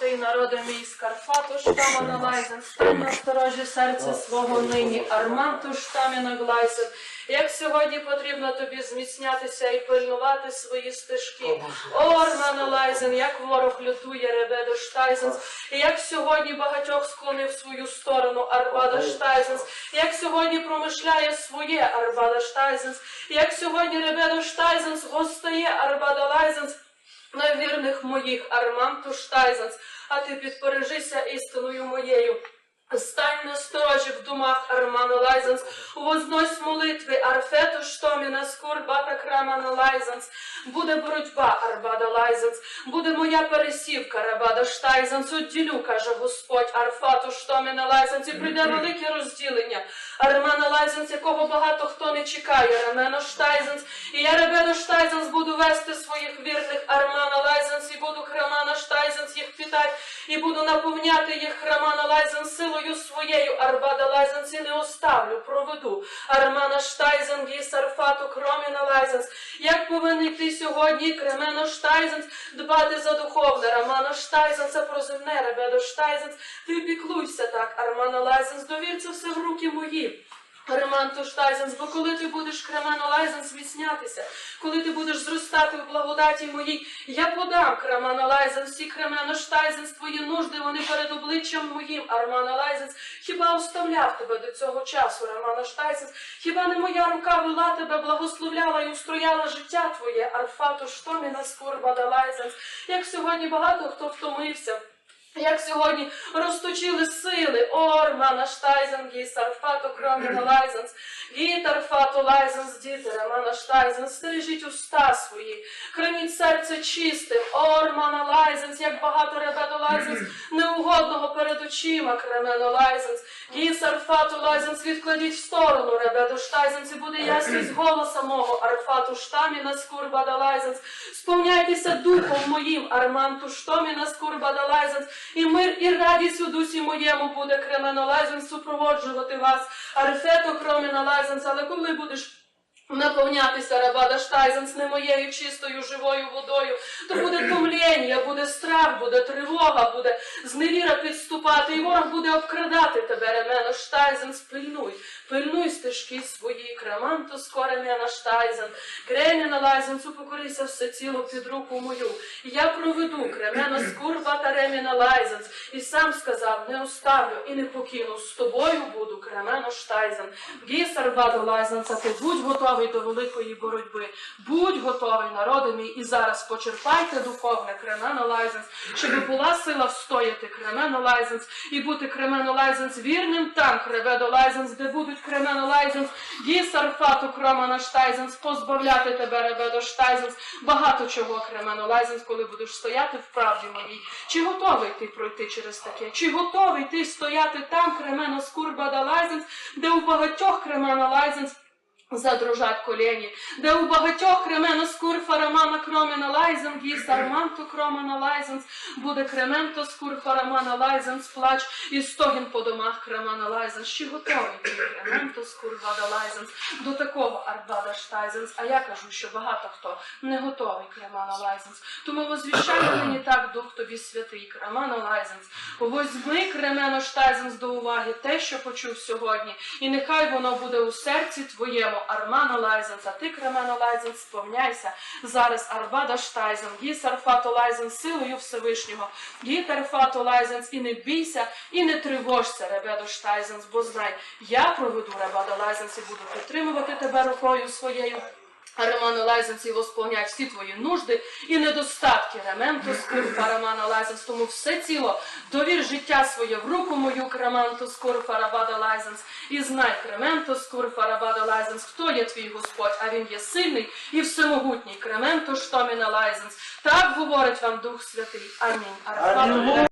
Ти народи мій скарфату штамана лайзен, стань на сторожі серця свого нині, арманту штаміна глайзен. Як сьогодні потрібно тобі зміцнятися і пильнувати свої стежки. Ормана лайзен, як ворог лютує ребедо штайзенс, і як сьогодні багатьох склонив свою сторону Арбада Штайзенс, як сьогодні промишляє своє Арбада Штайзенс, як сьогодні ребедо Штайзенс гостає Арбада Лайзенс, на вірних моїх Арманту Штайзенс, а ти підпорежися істиною моєю. Стань на сторожі в думах Армана Лайзенс, вознось молитви Арфету Штоміна Скурбата Крамана Лайзенс. Буде боротьба Арбада Лайзенс, буде моя пересівка Рабада Штайзенс. Одділю, каже Господь, Арфату Штоміна Лайзенс, і прийде велике розділення. Армана Лайзенс, якого багато хто не чекає, Рамено Штайзенс. І я Ребена Штайзенс буду вести своїх вірних Армана Лайзенс, і буду Храмана Штайзенс їх питати, і буду наповняти їх Храмана Лайзенс силою своєю Арбада Лайзенс, і не оставлю, проведу. Армана Штайзен, Гіс Арфату, Кроміна Лайзенс. Як повинен йти сьогодні Кремено Штайзенс дбати за духовне, Романа Штайзенса про земне, Ребедо Штайзенс. Ти піклуйся так, Армана Лайзенс, довір це все в руки мої. Реманту Штайзенс, бо коли ти будеш Кремено Лайзенс міцнятися, коли ти будеш зростати в благодаті моїй, я подам Кремено Лайзенс, всі Кремено Штайзенс, твої нужди, вони перед обличчям моїм, Армана Лайзенс, хіба оставляв тебе до цього часу, Романа Штайзенс, хіба не моя рука вела тебе, благословляла і устрояла життя твоє, Арфату Штоміна Скурбада Лайзенс, як сьогодні багато хто втомився. Як сьогодні розточили сили. Ормана Штайзен, Гісарфату Кроміна Лайзенс, Гітарфату Лайзенс, Дітера, Мана Штайзен, стережіть уста свої, храніть серце чистим, Ормана Лайзенс, як багато ребето Лайзенс, неугодного перед очима, Кремено Лайзенс, Гісарфату Лайзенс, відкладіть в сторону ребето Штайзенс, і буде ясність голоса мого, Арфату Штаміна, Скурбада Лайзенс, сповняйтеся духом моїм, Арманту Штоміна, Скурбада Лайзенс, і мир і радість у дусі моєму буде Кремено Лайзенс супроводжувати вас, Арфето Кроміна Лайзенс, але коли будеш наповнятися Рабада Штайзенс не моєю чистою живою водою, то буде томління, буде страх, буде тривога, буде зневіра підступати, і ворог буде обкрадати тебе, Ремено Штайзенс, пильнуй, пильнуй стежки свої, креманто скоремена Штайзен, Креміна Лайзенсу, покорися все ціло під руку мою. І я проведу Кремена Скурба та Реміна Лайзенс, і сам сказав, не оставлю і не покину, з тобою буду, Кремено Штайзен. Гісар Бадо Лайзенса, ти будь готовий до великої боротьби, будь готовий, народи мій, і зараз почерпайте духовне Кремено Лайзенс, щоб була сила встояти Кремено Лайзенс і бути Кремено Лайзенс вірним там, Креведо Лайзенс, де будуть Кремено Лайзенс, Гісар Фату Кромана Штайзенс, позбавляти тебе, Ребедо Штайзенс, багато чого Кремено Лайзенс, коли будеш стояти в правді моїй. Чи готовий ти пройти через таке? Чи готовий ти стояти там, Кремено Скурбада Лайзенс, де у багатьох Кремено Лайзенс Задрожать колені, де у багатьох кремено скурфа романа кромена лайзен, гіс арманту кромена лайзенс, буде кременто скурфа романа лайзенс, плач і стогін по домах кремена лайзенс. Чи готовий кременто скурвада лайзенс до такого арбада штайзенс? А я кажу, що багато хто не готовий кремена лайзенс. Тому возвіщає мені так дух тобі святий, кремена лайзенс. Возьми кремено штайзенс до уваги те, що почув сьогодні, і нехай воно буде у серці твоєму. Армано Лайзенс, а ти Кремено Лайзенс, сповняйся зараз Арбада Штайзен, Гісар Фато Лайзенс, силою Всевишнього, Гітар Лайзенс, і не бійся, і не тривожся, Ребедо Штайзенс, бо знай, я проведу Ребада Лайзенс і буду підтримувати тебе рукою своєю. Романа Лайзенс і восполнять всі твої нужди і недостатки. Рементус курфа Романа Лайзенс. Тому все ціло довір життя своє в руку мою Крементус курфа Рабада Лайзенс. І знай Крементус курфа Рабада Лайзенс, хто є твій Господь, а він є сильний і всемогутній. Крементус Штоміна Лайзенс. Так говорить вам Дух Святий. Амінь.